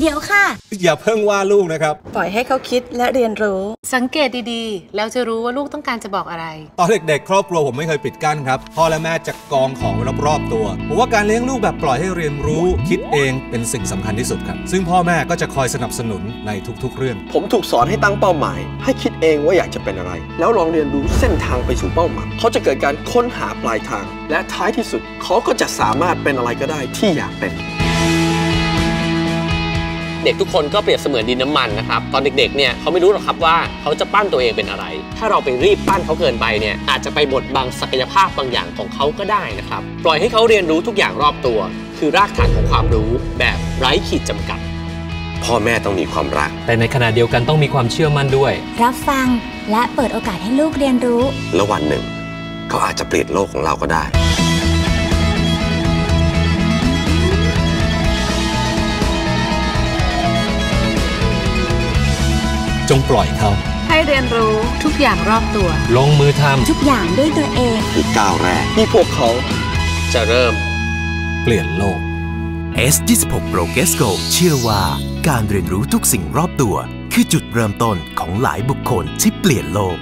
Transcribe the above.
เดี๋ยวค่ะ อย่าเพิ่งว่าลูกนะครับ ปล่อยให้เขาคิดและเรียนรู้ สังเกตดีๆ แล้วจะรู้ว่าลูกต้องการจะบอกอะไร ตอนเด็กๆ ครอบครัวผมไม่เคยปิดกั้นครับ พ่อและแม่จะกองของรอบๆตัวผมว่าการเลี้ยงลูกแบบปล่อยให้เรียนรู้ คิดเองเป็นสิ่งสำคัญที่สุดครับ ซึ่งพ่อแม่ก็จะคอยสนับสนุนในทุกๆ เรื่อง ผมถูกสอนให้ตั้งเป้าหมาย ให้คิดเองว่าอยากจะเป็นอะไร แล้วลองเรียนรู้เส้นทางไปสู่เป้าหมายเขาจะเกิดการค้นหาปลายทาง และท้ายที่สุดเขาก็จะสามารถเป็นอะไรก็ได้ที่อยากเป็นเด็กทุกคนก็เปรียบเสมือนดินน้ำมันนะครับ ตอนเด็กๆ เนี่ยเขาไม่รู้หรอกครับว่าเขาจะปั้นตัวเองเป็นอะไร ถ้าเราไปรีบปั้นเขาเกินไปเนี่ยอาจจะไปบดบังศักยภาพบางอย่างของเขาก็ได้นะครับ ปล่อยให้เขาเรียนรู้ทุกอย่างรอบตัว คือรากฐานของความรู้แบบไร้ขีดจำกัด พ่อแม่ต้องมีความรัก แต่ในขณะเดียวกันต้องมีความเชื่อมั่นด้วย รับฟังและเปิดโอกาสให้ลูกเรียนรู้ แล้ววันหนึ่งเขาอาจจะเปลี่ยนโลกของเราก็ได้ จงปล่อยเขา ให้เรียนรู้ทุกอย่างรอบตัว ลงมือททุกอย่างด้วยตัวเองคือก้าวแรกที่พวกเขา จะเริ่ม เปลี่ยนโลก S26 Pro g e s Go เชื่อว่าการเรียนรู้ทุกสิ่งรอบตัว คือจุดเริ่มต้นของหลายบุคคลที่เปลี่ยนโลก